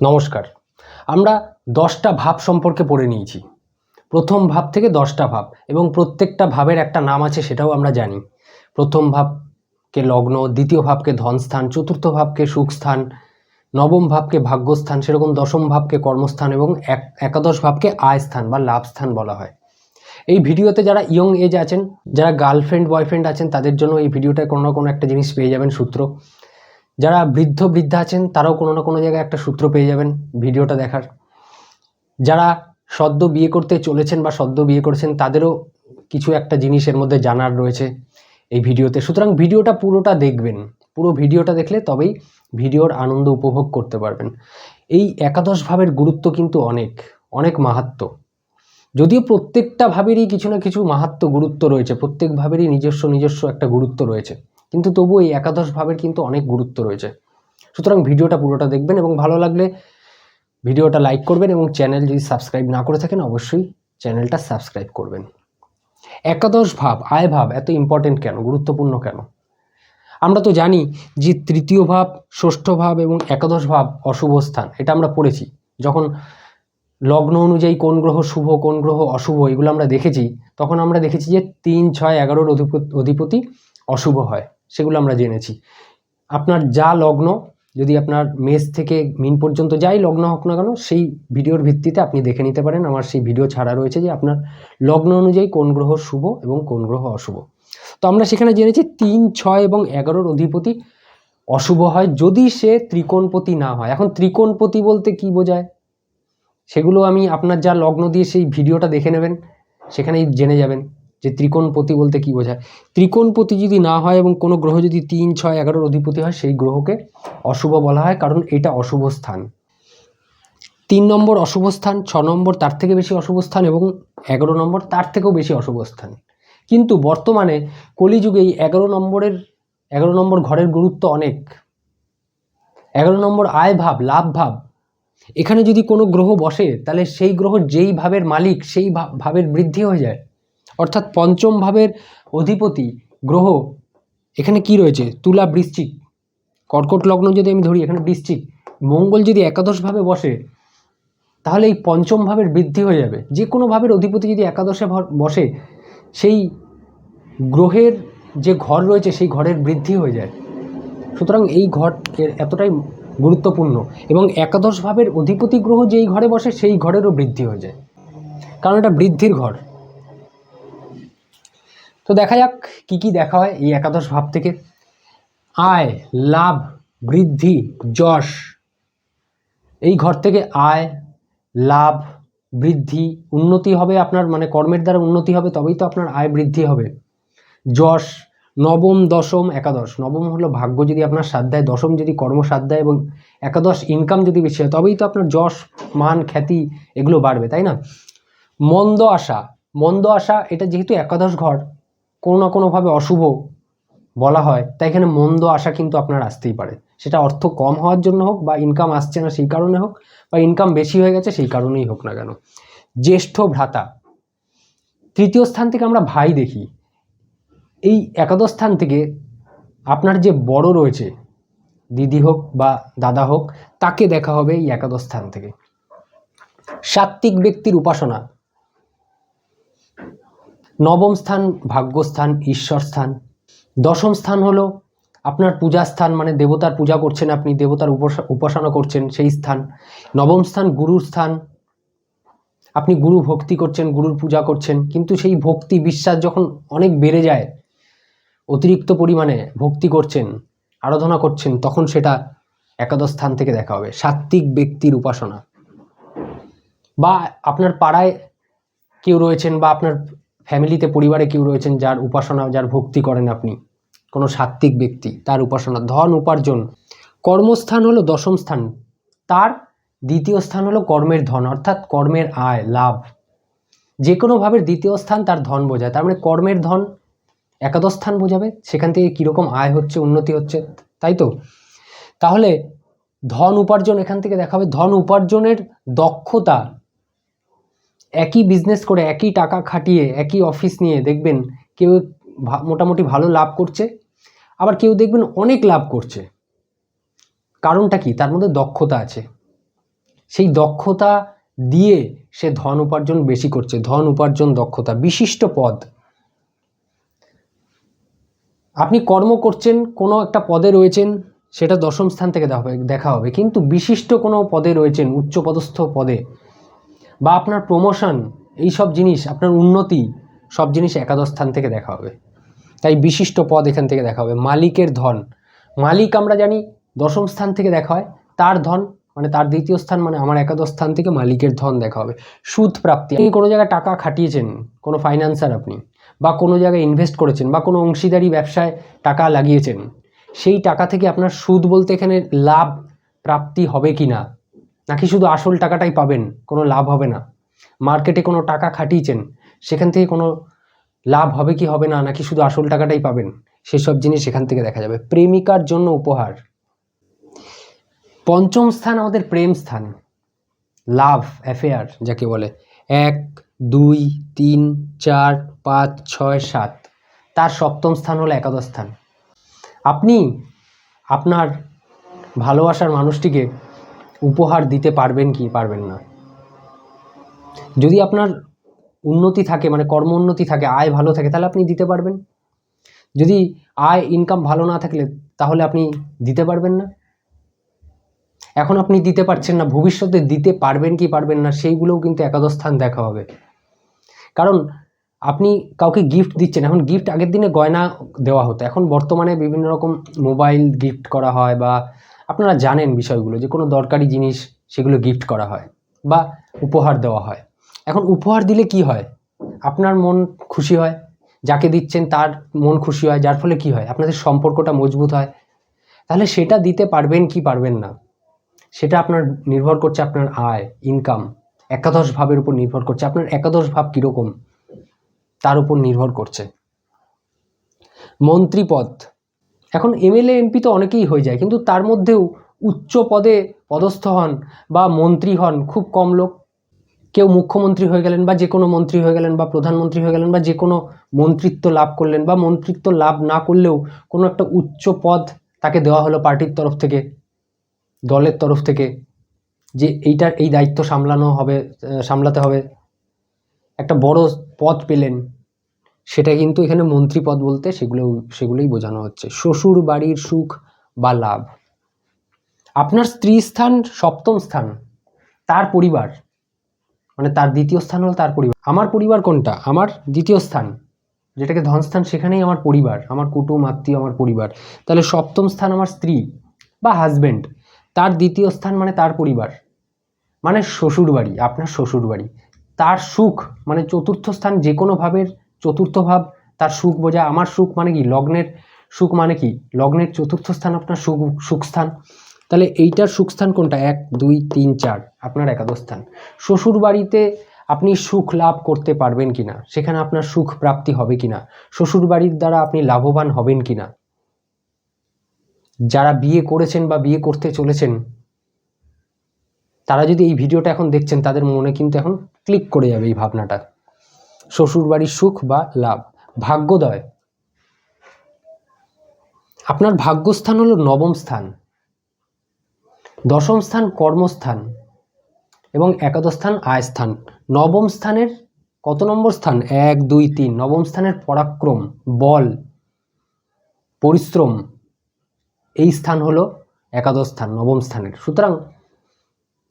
নমস্কার। আমরা দশটা ভাব সম্পর্কে পড়ে নিয়েছি। প্রথম ভাব থেকে দশটা ভাব এবং প্রত্যেকটা ভাবের একটা নাম আছে সেটাও আমরা জানি। প্রথম ভাবকে লগ্ন, দ্বিতীয় ভাবকে ধনস্থান, চতুর্থ ভাবকে সুখস্থান, নবম ভাবকে ভাগ্যস্থান, সেরকম দশম ভাবকে কর্মস্থান এবং এক, একাদশ ভাবকে আয় স্থান বা লাভ স্থান বলা হয়। এই ভিডিওতে যারা ইয়ং এজ আছেন, যারা গার্লফ্রেন্ড বয়ফ্রেন্ড আছেন, তাদের জন্য এই ভিডিওটায় কোনো না কোনো একটা জিনিস পেয়ে যাবেন সূত্র। যারা বৃদ্ধ বৃদ্ধা আছেন, তারাও কোনো না কোনো জায়গায় একটা সূত্র পেয়ে যাবেন ভিডিওটা দেখার। যারা সদ্য বিয়ে করতে চলেছেন বা সদ্য বিয়ে করেছেন, তাদেরও কিছু একটা জিনিসের মধ্যে জানার রয়েছে এই ভিডিওতে। সুতরাং ভিডিওটা পুরোটা দেখবেন। পুরো ভিডিওটা দেখলে তবেই ভিডিওর আনন্দ উপভোগ করতে পারবেন। এই একাদশ ভাবের গুরুত্ব কিন্তু অনেক অনেক মাহাত্ম। যদিও প্রত্যেকটা ভাবেরই কিছু না কিছু মাহাত্ম গুরুত্ব রয়েছে, প্রত্যেক ভাবেরই নিজস্ব নিজস্ব একটা গুরুত্ব রয়েছে। কিন্তু তবু এই একাদশ ভাবের কিন্তু অনেক গুরুত্ব রয়েছে। সুতরাং ভিডিওটা পুরোটা দেখবেন এবং ভালো লাগলে ভিডিওটা লাইক করবেন এবং চ্যানেল যদি সাবস্ক্রাইব না করে থাকেন অবশ্যই চ্যানেলটা সাবস্ক্রাইব করবেন। একাদশ ভাব, আয় ভাব এত ইম্পর্টেন্ট কেন? গুরুত্বপূর্ণ কেন? আমরা তো জানি যে তৃতীয় ভাব, ষষ্ঠ ভাব এবং একাদশ ভাব অশুভ স্থান, এটা আমরা পড়েছি। যখন লগ্ন অনুযায়ী কোন গ্রহ শুভ, কোন গ্রহ অশুভ এগুলো আমরা দেখেছি, তখন আমরা দেখেছি যে তিন, ছয়, এগারোর অধিপতি অধিপতি অশুভ হয়। সেগুলো আমরা জেনেছি। আপনার যা লগ্ন, যদি আপনার মেষ থেকে মিন পর্যন্ত যাই লগ্ন হোক না কেন, সেই ভিডিওর ভিত্তিতে আপনি দেখে নিতে পারেন। আমার সেই ভিডিও ছাড়া রয়েছে যে আপনার লগ্ন অনুযায়ী কোন গ্রহ শুভ এবং কোন গ্রহ অশুভ। তো আমরা সেখানে জেনেছি তিন, ছয় এবং এগারোর অধিপতি অশুভ হয় যদি সে ত্রিকোণপতি না হয়। এখন ত্রিকোণপতি বলতে কি বোঝায়? সেগুলো আমি আপনার যা লগ্ন দিয়ে সেই ভিডিওটা দেখে নেবেন, সেখানেই জেনে যাবেন। যে ত্রিকোণপতি বলতে কি বোঝায়? ত্রিকোণপতি যদি না হয় এবং কোনো গ্রহ যদি তিন, ছয়, এগারোর অধিপতি হয়, সেই গ্রহকে অশুভ বলা হয়, কারণ এটা অশুভ স্থান। তিন নম্বর অশুভ স্থান, ছ নম্বর তার থেকে বেশি অশুভ স্থান এবং এগারো নম্বর তার থেকেও বেশি অশুভ স্থান। কিন্তু বর্তমানে কলিযুগে এই এগারো নম্বরের, এগারো নম্বর ঘরের গুরুত্ব অনেক। এগারো নম্বর আয় ভাব, লাভ ভাব। এখানে যদি কোনো গ্রহ বসে, তাহলে সেই গ্রহ যেই ভাবের মালিক, সেই ভাবের বৃদ্ধি হয়ে যায়। অর্থাৎ পঞ্চম ভাবের অধিপতি গ্রহ এখানে কি রয়েছে? তুলা বৃশ্চিক। কর্কট লগ্ন যদি আমি ধরি, এখানে বৃশ্চিক। মঙ্গল যদি একাদশভাবে বসে, তাহলে এই পঞ্চম ভাবের বৃদ্ধি হয়ে যাবে। যে কোনো ভাবের অধিপতি যদি একাদশে বসে, সেই গ্রহের যে ঘর রয়েছে, সেই ঘরের বৃদ্ধি হয়ে যায়। সুতরাং এই ঘর এতটাই গুরুত্বপূর্ণ। এবং একাদশ ভাবের অধিপতি গ্রহ যেই ঘরে বসে, সেই ঘরেরও বৃদ্ধি হয়ে যায়। কারণ এটা বৃদ্ধির ঘর। তো দেখা যাক কি কি দেখা হয় এই একাদশ ভাব থেকে। আয়, লাভ, বৃদ্ধি, যশ। এই ঘর থেকে আয়, লাভ, বৃদ্ধি উন্নতি হবে আপনার মানে কর্মের দ্বারা উন্নতি হবে, তবেই তো আপনার আয় বৃদ্ধি হবে। যশ, নবম, দশম, একাদশ। নবম হলো ভাগ্য যদি আপনার সাথ দেয়, দশম যদি কর্ম সাথ দেয় এবং একাদশ ইনকাম যদি বেশি হয়, তবেই তো আপনার যশ, মান, খ্যাতি এগুলো বাড়বে, তাই না? মন্দ আশা মন্দ আশা এটা যেহেতু একাদশ ঘর কোনো না কোনোভাবে অশুভ বলা হয় তাই এখানে মন্দ আশা কিন্তু আপনার আসতেই পারে। সেটা অর্থ কম হওয়ার জন্য হোক বা ইনকাম আসছে না সেই কারণে হোক বা ইনকাম বেশি হয়ে গেছে সেই কারণেই হোক না কেন। জ্যেষ্ঠ ভ্রাতা, তৃতীয় স্থান থেকে আমরা ভাই দেখি। এই একাদশ স্থান থেকে আপনার যে বড় রয়েছে, দিদি হোক বা দাদা হোক, তাকে দেখা হবে এই একাদশ স্থান থেকে। সাত্ত্বিক ব্যক্তির উপাসনা নবম স্থান, ভাগ্যস্থান, ঈশ্বর স্থান। দশম স্থান হলো আপনার পূজা স্থান মানে দেবতার পূজা করছেন আপনি, দেবতার উপস- উপাসনা করছেন সেই স্থান। নবম স্থান, গুরুর স্থান। আপনি গুরু ভক্তি করছেন, গুরুর পূজা করছেন, কিন্তু সেই ভক্তি বিশ্বাস যখন অনেক বেড়ে যায়, অতিরিক্ত পরিমাণে ভক্তি করছেন, আরাধনা করছেন, তখন সেটা একাদশ স্থান থেকে দেখা হবে, সাত্ত্বিক ব্যক্তির উপাসনা। বা আপনার পাড়ায় কেউ রয়েছেন বা আপনার ফ্যামিলিতে, পরিবারে কেউ রয়েছেন যার উপাসনা, যার ভক্তি করেন আপনি। কোনো সাত্ত্বিক ব্যক্তি, তার উপাসনা। ধন উপার্জন। কর্মস্থান হলো দশম স্থান। তার দ্বিতীয় স্থান হলো কর্মের ধন, অর্থাৎ কর্মের আয়, লাভ। যে কোনোভাবে দ্বিতীয় স্থান তার ধন বোঝায়। তার মানে কর্মের ধন একাদশ স্থান বোঝাবে। সেখান থেকে কীরকম আয় হচ্ছে, উন্নতি হচ্ছে, তাই তো? তাহলে ধন উপার্জন এখান থেকে দেখাবে। ধন উপার্জনের দক্ষতা একই বিজনেস করে একই টাকা খাটিয়ে, একই অফিস নিয়ে দেখবেন কেউ মোটামুটি ভালো লাভ করছে। আবার কেউ দেখবেন অনেক লাভ করছে। কারণটা কি? তার মধ্যে দক্ষতা আছে। সেই দক্ষতা দিয়ে সে ধন উপার্জন বেশি করছে। ধন উপার্জন দক্ষতা, বিশিষ্ট পদ। আপনি কর্ম করছেন, কোনো একটা পদে রয়েছেন, সেটা দশম স্থান থেকে দেখা হবে। কিন্তু বিশিষ্ট কোনো পদে রয়েছেন, উচ্চপদস্থ পদে বা আপনার প্রমোশন এই সব জিনিস, আপনার উন্নতি, সব জিনিস একাদশ স্থান থেকে দেখা হবে। তাই বিশিষ্ট পদ এখান থেকে দেখা হবে। মালিকের ধন। মালিক আমরা জানি দশম স্থান থেকে দেখা হয়। তার ধন মানে তার দ্বিতীয় স্থান মানে আমার একাদশ স্থান থেকে মালিকের ধন দেখা হবে। সুদ প্রাপ্তি। আপনি কোনো জায়গায় টাকা খাটিয়েছেন, কোনো ফাইন্যান্সার আপনি, বা কোনো জায়গায় ইনভেস্ট করেছেন, বা কোনো অংশীদারি ব্যবসায় টাকা লাগিয়েছেন, সেই টাকা থেকে আপনার সুদ বলতে এখানে লাভ প্রাপ্তি হবে কি না নাকি শুধু আসল টাকাটাই পাবেন? কোনো লাভ হবে না। মার্কেটে কোনো টাকা খাটিয়েছেন, সেখান থেকে কোনো লাভ হবে কি হবে না, নাকি শুধু আসল টাকাটাই পাবেন? সেসব জিনিস সেখান থেকে দেখা যাবে। প্রেমিকার জন্য উপহার। পঞ্চম স্থান আমাদের প্রেম স্থান। লাভ অ্যাফেয়ার যাকে বলে। এক, দুই, তিন, চার, পাঁচ, ছয়, সাত। তার সপ্তম স্থান হলো একাদশ স্থান। আপনি আপনার ভালোবাসার মানুষটিকে উপহার দিতে পারবেন কি পারবেন না? যদি আপনার উন্নতি থাকে মানে কর্ম উন্নতি থাকে, আয় ভালো থাকে, তাহলে আপনি দিতে পারবেন। যদি আয় ইনকাম ভালো না থাকলে, তাহলে আপনি দিতে পারবেন না। এখন আপনি দিতে পারছেন না, ভবিষ্যতে দিতে পারবেন কি পারবেন না, সেইগুলোও কিন্তু একাদশ স্থান দেখা হবে। কারণ আপনি কাউকে গিফট দিচ্ছেন, এখন গিফট আগের দিনে গয়না দেওয়া হতো, এখন বর্তমানে বিভিন্ন রকম মোবাইল গিফট করা হয় বা আপনারা জানেন বিষয়গুলো যে কোনো দরকারি জিনিস সেগুলো গিফট করা হয় বা উপহার দেওয়া হয়। এখন উপহার দিলে কি হয়? আপনার মন খুশি হয়, যাকে দিচ্ছেন তার মন খুশি হয়, যার ফলে কি হয়? আপনাদের সম্পর্কটা মজবুত হয়। তাহলে সেটা দিতে পারবেন কি পারবেন না? সেটা আপনার নির্ভর করছে আপনার আয় ইনকাম একাদশ ভাবের উপর নির্ভর করছে। আপনার একাদশ ভাব কীরকম? তার উপর নির্ভর করছে। মন্ত্রী পদ এখন এমএলএ এমপি তো অনেকেই হয়ে যায়, কিন্তু তার মধ্যেও উচ্চ পদে পদস্থ হন বা মন্ত্রী হন খুব কম লোক। কেউ মুখ্যমন্ত্রী হয়ে গেলেন বা যে কোনো মন্ত্রী হয়ে গেলেন বা প্রধানমন্ত্রী হয়ে গেলেন বা যে কোনো মন্ত্রিত্ব লাভ করলেন বা মন্ত্রিত্ব লাভ না করলেও কোনো একটা উচ্চ পদ তাকে দেওয়া হলো পার্টির তরফ থেকে, দলের তরফ থেকে, যে এইটার, এই দায়িত্ব সামলানো হবে সামলাতে হবে। একটা বড় পদ পেলেন। সেটা কিন্তু এখানে মন্ত্রী পদ বলতে সেগুলো, সেগুলোই বোঝানো হচ্ছে। শ্বশুর বাড়ির সুখ বা লাভ। আপনার স্ত্রী স্থান সপ্তম স্থান, তার পরিবার মানে তার দ্বিতীয় স্থান হলো তার পরিবার। আমার পরিবার কোনটা? আমার দ্বিতীয় স্থান, যেটাকে ধনস্থান সেখানেই আমার পরিবার, আমার কুটুম, আত্মীয়, আমার পরিবার। তাহলে সপ্তম স্থান আমার স্ত্রী বা হাজবেন্ড তার দ্বিতীয় স্থান মানে তার পরিবার মানে শ্বশুর বাড়ি আপনার শ্বশুর বাড়ি তার সুখ মানে চতুর্থ স্থান যে কোনো ভাবের চতুর্থ ভাব, তার সুখ বোঝা আমার সুখ মানে কি? লগ্নের সুখ মানে কি? লগ্নের চতুর্থ স্থান আপনার সুখ সুখ স্থান। তাহলে এইটার সুখ স্থান কোনটা? এক, দুই, তিন, চার, আপনার একাদশ স্থান। শ্বশুর বাড়িতে আপনি সুখ লাভ করতে পারবেন কিনা? সেখানে আপনার সুখ প্রাপ্তি হবে কিনা? শ্বশুর বাড়ির দ্বারা আপনি লাভবান হবেন কিনা? যারা বিয়ে করেছেন বা বিয়ে করতে চলেছেন, তারা যদি এই ভিডিওটা এখন দেখছেন, তাদের মনে কিন্তু এখন ক্লিক করে যাবে এই ভাবনাটা। শ্বশুর বাড়ির সুখ বা লাভ? ভাগ্যোদয়। আপনার ভাগ্যস্থান হলো নবম স্থান। দশম স্থান কর্মস্থান এবং একাদশ স্থান আয় স্থান। নবম স্থানের কত নম্বর স্থান? এক, দুই, তিন। নবম স্থানের পরাক্রম, বল, পরিশ্রম। এই স্থান হলো একাদশ স্থান, নবম স্থানের। সুতরাং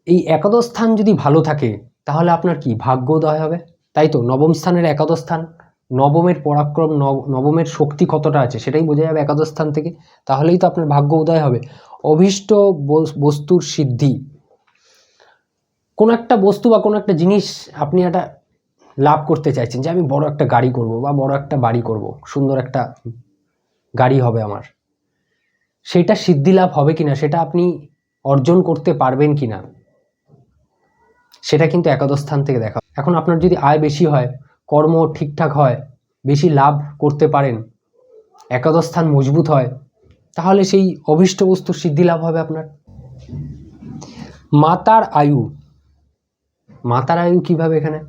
এই একাদশ স্থান যদি ভালো থাকে, তাহলে আপনার কি? ভাগ্যোদয় হবে। তাই তো? নবম স্থানের একাদশ স্থান। নবমের পরাক্রম, নব- নবমের শক্তি কতটা আছে সেটাই বোঝা যাবে একাদশ স্থান থেকে। তাহলেই তো আপনার ভাগ্য উদয় হবে। অভীষ্ট বস্তুর সিদ্ধি। কোনো একটা বস্তু বা কোনো একটা জিনিস আপনি একটা লাভ করতে চাইছেন যে, আমি বড় একটা গাড়ি করব বা বড় একটা বাড়ি করব। সুন্দর একটা গাড়ি হবে আমার। সেটা সিদ্ধি লাভ হবে কিনা, সেটা আপনি অর্জন করতে পারবেন কি না সেটা কিন্তু একাদশ স্থান থেকে দেখা এখন আপনার যদি আয় বেশি হয়, কর্ম ঠিকঠাক হয়, বেশি লাভ করতে পারেন একাদশ স্থান মজবুত হয়, তাহলে সেই অভীষ্ট বস্তু সিদ্ধি লাভ হবে আপনার। মাতার আয়ু। মাতার আয়ু কীভাবে এখানে?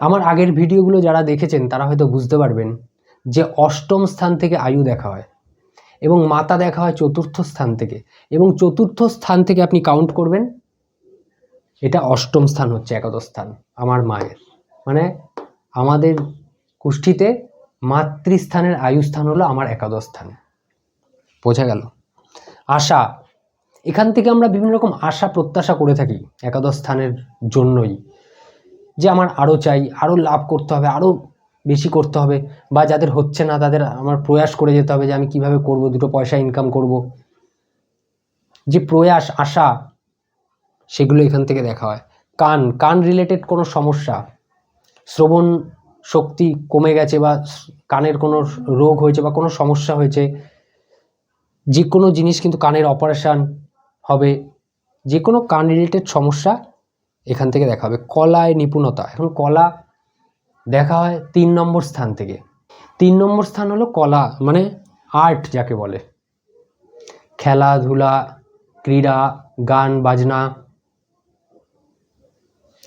আমার আগের ভিডিওগুলো যারা দেখেছেন, তারা হয়তো বুঝতে পারবেন যে অষ্টম স্থান থেকে আয়ু দেখা হয় এবং মাতা দেখা হয় চতুর্থ স্থান থেকে। এবং চতুর্থ স্থান থেকে আপনি কাউন্ট করবেন এটা অষ্টম স্থান হচ্ছে একাদশ স্থান, আমার মায়ের। মানে আমাদের কুষ্ঠিতে মাতৃস্থানের আয়ুস্থান হলো আমার একাদশ স্থান। বোঝা গেল? আশা। এখান থেকে আমরা বিভিন্ন রকম আশা প্রত্যাশা করে থাকি একাদশ স্থানের জন্যই, যে আমার আরও চাই, আরও লাভ করতে হবে, আরও বেশি করতে হবে, বা যাদের হচ্ছে না তাদের আমার প্রয়াস করে যেতে হবে যে আমি কীভাবে করব, দুটো পয়সা ইনকাম করব। যে প্রয়াস, আশা সেগুলো এখান থেকে দেখা হয়। কান কান রিলেটেড কোনো সমস্যা? শ্রবণ শক্তি কমে গেছে বা কানের কোনো রোগ হয়েছে বা কোনো সমস্যা হয়েছে যে কোনো জিনিস কিন্তু কানের অপারেশান হবে যে কোনো কান রিলেটেড সমস্যা এখান থেকে দেখা হবে। কলায় নিপুণতা, এখন কলা দেখা হয় তিন নম্বর স্থান থেকে। তিন নম্বর স্থান হলো কলা মানে আর্ট যাকে বলে। খেলাধুলা, ক্রীড়া, গান, বাজনা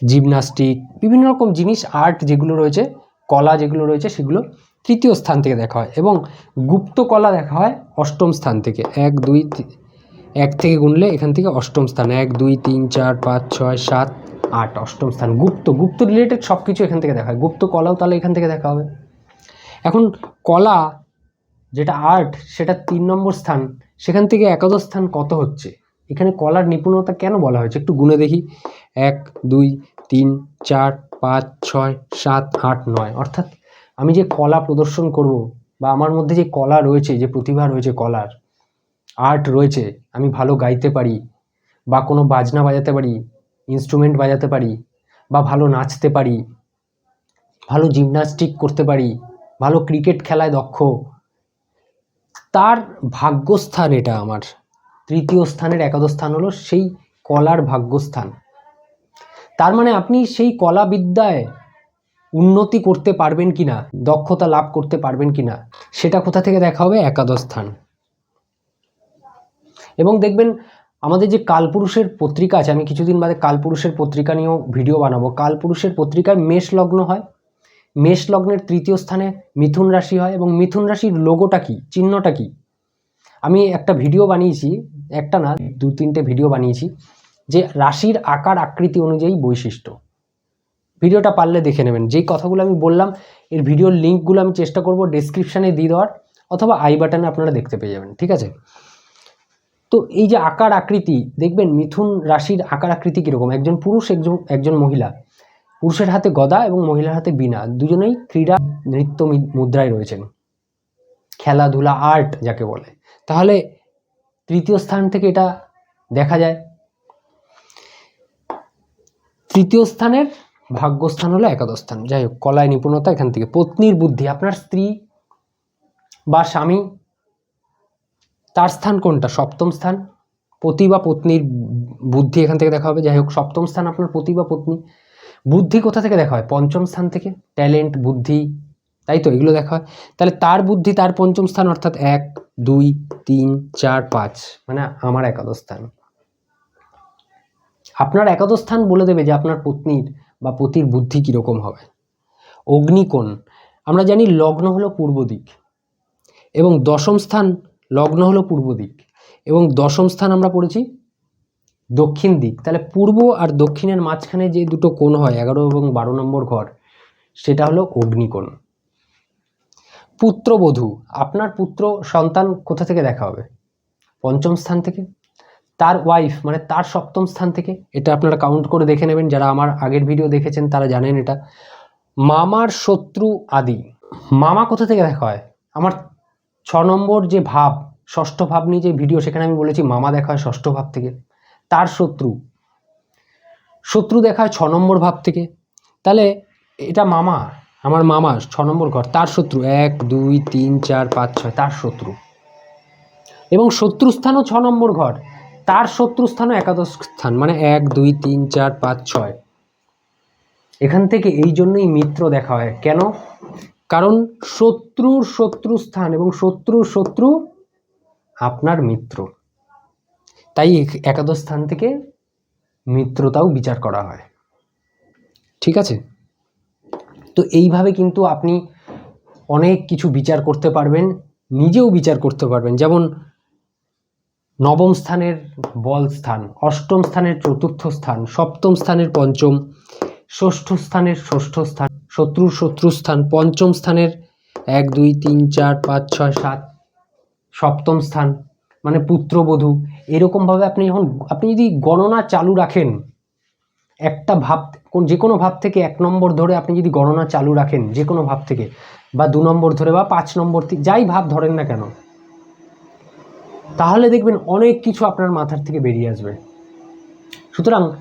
জিমনাস্টিক, বিভিন্ন রকম জিনিস, আর্ট যেগুলো রয়েছে, কলা যেগুলো রয়েছে, সেগুলো তৃতীয় স্থান থেকে দেখা হয় এবং গুপ্ত কলা দেখা হয় অষ্টম স্থান থেকে। এক, দুই এক থেকে গুনলে এখান থেকে অষ্টম স্থান। এক, দুই, তিন, চার, পাঁচ, ছয়, সাত, আট, অষ্টম স্থান। গুপ্ত গুপ্ত রিলেটেড সব কিছু এখান থেকে দেখা হয়। গুপ্ত কলাও তাহলে এখান থেকে দেখা হবে। এখন কলা, যেটা আর্ট, সেটা তিন নম্বর স্থান। সেখান থেকে একাদশ স্থান কত হচ্ছে? এখানে কলার নিপুণতা কেন বলা হয়েছে? একটু গুনে দেখি। এক, দুই, তিন, চার, পাঁচ, ছয়, সাত, আট, নয়। অর্থাৎ আমি যে কলা প্রদর্শন করব বা আমার মধ্যে যে কলা রয়েছে, যে প্রতিভা রয়েছে কলার আর্ট রয়েছে, আমি ভালো গাইতে পারি বা কোনো বাজনা বাজাতে পারি ইনস্ট্রুমেন্ট বাজাতে পারি বা ভালো নাচতে পারি, ভালো জিমনাস্টিক করতে পারি, ভালো ক্রিকেট খেলায় দক্ষ, তার ভাগ্যস্থান এটা আমার। তৃতীয় স্থানের একাদশ স্থান হলো সেই কলার ভাগ্যস্থান। তার মানে আপনি সেই কলা বিদ্যায় উন্নতি করতে পারবেন কিনা, দক্ষতা লাভ করতে পারবেন কি না সেটা কোথা থেকে দেখা হবে? একাদশ স্থান। এবং দেখবেন আমাদের যে কালপুরুষের পত্রিকা আছে, আমি কিছুদিন বাদে কালপুরুষের পত্রিকা নিয়েও ভিডিও বানাবো। কালপুরুষের পত্রিকায় মেষ লগ্ন হয়। মেষ লগ্নের তৃতীয় স্থানে মিথুন রাশি হয় এবং মিথুন রাশির লোগোটা কি, চিহ্নটা কি? আমি একটা ভিডিও বানিয়েছি, একটা না, দু, তিনটে ভিডিও বানিয়েছি, যে রাশির আকার আকৃতি অনুযায়ী বৈশিষ্ট্য। ভিডিওটা পারলে দেখে নেবেন। যেই কথাগুলো আমি বললাম, এর ভিডিওর লিঙ্কগুলো আমি চেষ্টা করব ডেসক্রিপশানে দিয়ে দেওয়ার, অথবা আই বাটনে আপনারা দেখতে পেয়ে যাবেন, ঠিক আছে? তো এই যে আকার আকৃতি, দেখবেন মিথুন রাশির আকার আকৃতি কীরকম? একজন পুরুষ, একজন একজন মহিলা। পুরুষের হাতে গদা এবং মহিলার হাতে বীণা, দুজনেই ক্রীড়া নৃত্য মুদ্রায় রয়েছেন। খেলাধুলা আর্ট যাকে বলে। তাহলে তৃতীয় স্থান থেকে এটা দেখা যায়। তৃতীয় স্থানের ভাগ্যস্থান হলো একাদশ স্থান। যাই হোক কলায় নিপুণতা এখান থেকে। পত্নীর বুদ্ধি, আপনার স্ত্রী বা স্বামী, তার স্থান কোনটা? সপ্তম স্থান। পতি বা পত্নীর বুদ্ধি এখান থেকে দেখা হবে। যাই হোক, সপ্তম স্থান আপনার পতি বা পত্নী। বুদ্ধি কোথা থেকে দেখা হয়? পঞ্চম স্থান থেকে। ট্যালেন্ট, বুদ্ধি তাই তো? এগুলো দেখা হয়। তাহলে তার বুদ্ধি তার পঞ্চম স্থান অর্থাৎ এক, দুই, তিন, চার, পাঁচ মানে আমার একাদশ স্থান। আপনার একাদশ স্থান বলে দেবে যে আপনার পত্নীর বা পতির বুদ্ধি কীরকম হবে। অগ্নিকোণ, আমরা জানি লগ্ন হলো পূর্ব দিক এবং দশম স্থান লগ্ন হলো পূর্ব দিক এবং দশম স্থান আমরা পড়েছি দক্ষিণ দিক। তাহলে পূর্ব আর দক্ষিণের মাঝখানে যে দুটো কোণ হয়, এগারো এবং বারো নম্বর ঘর, সেটা হলো অগ্নিকোণ। পুত্রবধূ, আপনার পুত্র সন্তান কোথা থেকে দেখা হবে? পঞ্চম স্থান থেকে? তার ওয়াইফ মানে তার সপ্তম স্থান থেকে? এটা আপনারা কাউন্ট করে দেখে নেবেন, যারা আমার আগের ভিডিও দেখেছেন তারা জানেন এটা। মামার শত্রু আদি, মামা কোথা থেকে দেখা হয়? আমার ছ নম্বর যে ভাব, ষষ্ঠ ভাব নিয়ে যে ভিডিও সেখানে আমি বলেছি মামা দেখা হয় ষষ্ঠ ভাব থেকে। তার শত্রু শত্রু দেখা হয় ছ নম্বর ভাব থেকে। তাহলে এটা মামা আমার মামা ছ নম্বর ঘর, তার শত্রু। এক, দুই, তিন, চার, পাঁচ, ছয়, তার শত্রু। এবং শত্রুস্থানও ছ নম্বর ঘর। তার শত্রুস্থানও একাদশ স্থান মানে এক, দুই, তিন, চার, পাঁচ, ছয়। এখান থেকে এই জন্যই মিত্র দেখা হয়। কেন? কারণ শত্রুর শত্রু স্থান এবং শত্রুর শত্রু আপনার মিত্র। তাই এক- একাদশ স্থান থেকে মিত্রতাও বিচার করা হয়। ঠিক আছে? তো এইভাবে কিন্তু আপনি অনেক কিছু বিচার করতে পারবেন, নিজেও বিচার করতে পারবেন। যেমন নবম স্থানের বল স্থান, অষ্টম স্থানের চতুর্থ স্থান, সপ্তম স্থানের পঞ্চম, ষষ্ঠ স্থানের ষষ্ঠ স্থান শত্রুর শত্রু স্থান, পঞ্চম স্থানের এক, দুই, তিন, চার, পাঁচ, ছয়, সাত, সপ্তম স্থান মানে পুত্রবধূ। এরকমভাবে আপনি যখন আপনি যদি গণনা চালু রাখেন একটা ভাব, কোন যে কোনো ভাব থেকে এক নম্বর ধরে আপনি যদি গণনা চালু রাখেন, যে কোনো ভাব থেকে, বা দু নম্বর ধরে, বা পাঁচ নম্বর থেকে যাই ভাব ধরেন না কেন, তাহলে দেখবেন অনেক কিছু আপনার মাথার থেকে বেরিয়ে আসবে। সুতরাং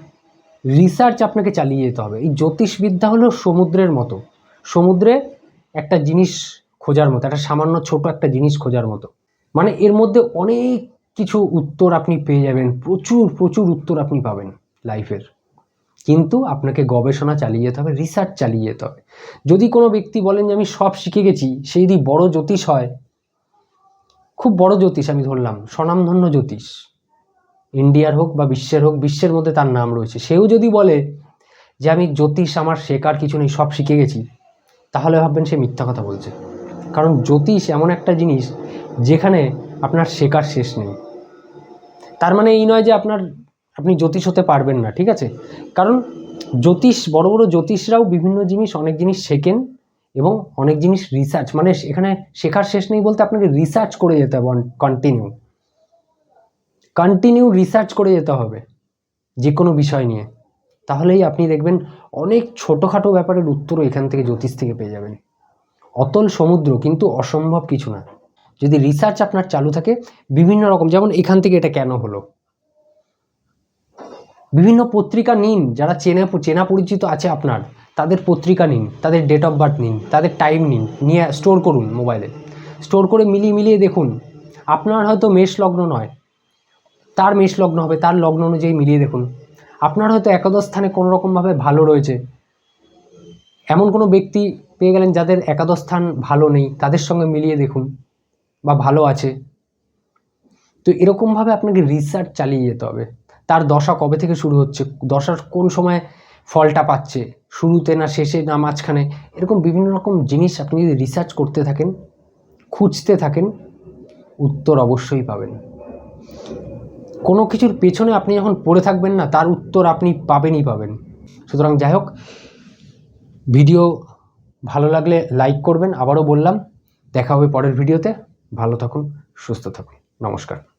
রিসার্চ আপনাকে চালিয়ে যেতে হবে। এই জ্যোতিষবিদ্যা হলো সমুদ্রের মতো। সমুদ্রে একটা জিনিস খোঁজার মতো, একটা সামান্য ছোট একটা জিনিস খোঁজার মতো। মানে এর মধ্যে অনেক কিছু উত্তর আপনি পেয়ে যাবেন, প্রচুর প্রচুর উত্তর আপনি পাবেন লাইফের কিন্তু আপনাকে গবেষণা চালিয়ে যেতে হবে রিসার্চ চালিয়ে যেতে হবে। যদি কোনো ব্যক্তি বলেন যে আমি সব শিখে গেছি সেই যদি বড় জ্যোতিষ হয়, খুব বড় জ্যোতিষ আমি ধরলাম, স্বনামধন্য জ্যোতিষ, ইন্ডিয়ার হোক বা বিশ্বের হোক, বিশ্বের মধ্যে তার নাম রয়েছে, সেও যদি বলে যে আমি জ্যোতিষ আমার শেখার কিছু নেই, সব শিখে গেছি, তাহলে ভাববেন সে মিথ্যা কথা বলছে। কারণ জ্যোতিষ এমন একটা জিনিস যেখানে আপনার শেখার শেষ নেই। তার মানে এই নয় যে আপনার আপনি জ্যোতিষ হতে পারবেন না, ঠিক আছে? কারণ জ্যোতিষ, বড় বড় জ্যোতিষরাও বিভিন্ন জিনিস, অনেক জিনিস শেখেন এবং অনেক জিনিস রিসার্চ মানে এখানে শেখার শেষ নেই বলতে আপনাকে রিসার্চ করে যেতে হবে কন্টিনিউ কন্টিনিউ রিসার্চ করে যেতে হবে যে কোনো বিষয় নিয়ে। তাহলেই আপনি দেখবেন অনেক ছোটোখাটো ব্যাপারের উত্তরও এখান থেকে জ্যোতিষ থেকে পেয়ে যাবেন। অতল সমুদ্র কিন্তু অসম্ভব কিছু না। যদি রিসার্চ আপনার চালু থাকে, বিভিন্ন রকম, যেমন এখান থেকে এটা কেন হলো? বিভিন্ন পত্রিকা নিন, যারা চেনা চেনা পরিচিত আছে আপনার, তাদের পত্রিকা নিন, তাদের ডেট অফ বার্থ নিন, তাদের টাইম নিন, নিয়ে স্টোর করুন মোবাইলে স্টোর করে মিলিয়ে মিলিয়ে দেখুন, আপনার হয়তো মেষ লগ্ন নয়, তার মেষ লগ্ন হবে, তার লগ্ন অনুযায়ী মিলিয়ে দেখুন। আপনার হয়তো একাদশ স্থানে কোনো রকমভাবে ভালো রয়েছে। এমন কোনো ব্যক্তি পেয়ে গেলেন যাদের একাদশ স্থান ভালো নেই, তাদের সঙ্গে মিলিয়ে দেখুন, বা ভালো আছে। তো এরকমভাবে আপনাকে রিসার্চ চালিয়ে যেতে হবে। দশা কবে থেকে শুরু হচ্ছে? দশার কোন সময় ফলটা পাচ্ছে? শুরুতে না শেষে না মাঝখানে? এরকম বিভিন্ন রকম জিনিস আপনি যদি রিসার্চ করতে থাকেন, খুঁজতে থাকেন, উত্তর অবশ্যই পাবেন। কোনো কিছুর পেছনে আপনি যখন পড়ে থাকবেন না, তার উত্তর আপনি পাবেনই পাবেন। সুতরাং যাই হোক ভিডিও ভালো লাগলে লাইক করবেন। আবারও বললাম, দেখা হবে পরের ভিডিওতে ভালো থাকুন, সুস্থ থাকুন। নমস্কার।